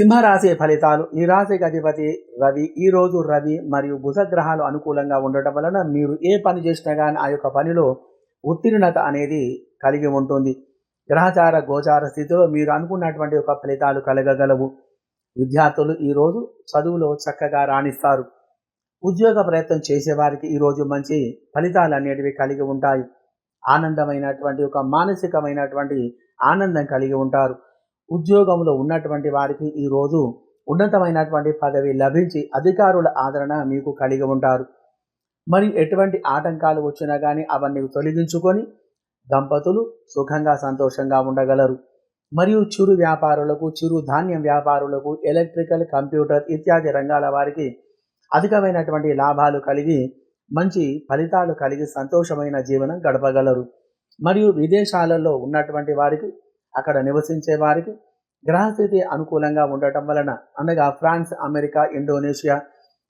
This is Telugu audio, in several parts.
సింహరాశి ఫలితాలు. ఈ రాశికి అధిపతి రవి ఈ రోజు రవి మరియు భుజగ్రహాలు అనుకూలంగా ఉండటం వలన మీరు ఏ పని చేసినా కానీ ఆ యొక్క పనిలో ఉత్తీర్ణత అనేది కలిగి ఉంటుంది. గ్రహచార గోచార స్థితిలో మీరు అనుకున్నటువంటి ఒక ఫలితాలు కలగగలవు. విద్యార్థులు ఈరోజు చదువులో చక్కగా రాణిస్తారు. ఉద్యోగ ప్రయత్నం చేసేవారికి ఈరోజు మంచి ఫలితాలు అనేటివి కలిగి ఉంటాయి. ఆనందమైనటువంటి ఒక మానసికమైనటువంటి ఆనందం కలిగి ఉంటారు. ఉద్యోగంలో ఉన్నటువంటి వారికి ఈరోజు ఉన్నతమైనటువంటి పదవి లభించి అధికారుల ఆదరణ మీకు కలిగి ఉంటారు. మరి ఎటువంటి ఆటంకాలు వచ్చినా కానీ అవన్నీ తొలగించుకొని దంపతులు సుఖంగా సంతోషంగా ఉండగలరు. మరియు చిరు వ్యాపారులకు చిరు ధాన్యం వ్యాపారులకు ఎలక్ట్రికల్ కంప్యూటర్ ఇత్యాది రంగాల వారికి అధికమైనటువంటి లాభాలు కలిగి మంచి ఫలితాలు కలిగి సంతోషమైన జీవనం గడపగలరు. మరియు విదేశాలలో ఉన్నటువంటి వారికి అక్కడ నివసించే వారికి గ్రహస్థితి అనుకూలంగా ఉండటం వలన అనగా ఫ్రాన్స్ అమెరికా ఇండోనేషియా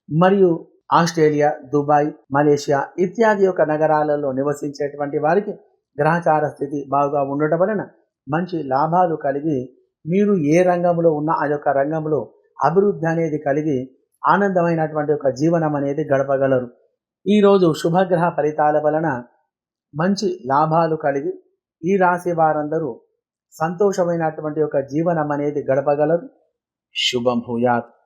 మరియు ఆస్ట్రేలియా దుబాయ్ మలేషియా ఇత్యాది యొక్క నగరాలలో నివసించేటువంటి వారికి గ్రహచార స్థితి బాగా ఉండటం వలన మంచి లాభాలు కలిగి మీరు ఏ రంగంలో ఉన్న ఆ యొక్క రంగంలో అభివృద్ధి అనేది కలిగి ఆనందమైనటువంటి ఒక జీవనం అనేది గడపగలరు. ఈరోజు శుభగ్రహ ఫలితాల వలన మంచి లాభాలు కలిగి ఈ రాశి వారందరూ సంతోషమైనటువంటి ఒక జీవనం అనేది గడపగలరు. శుభం భూయాత్.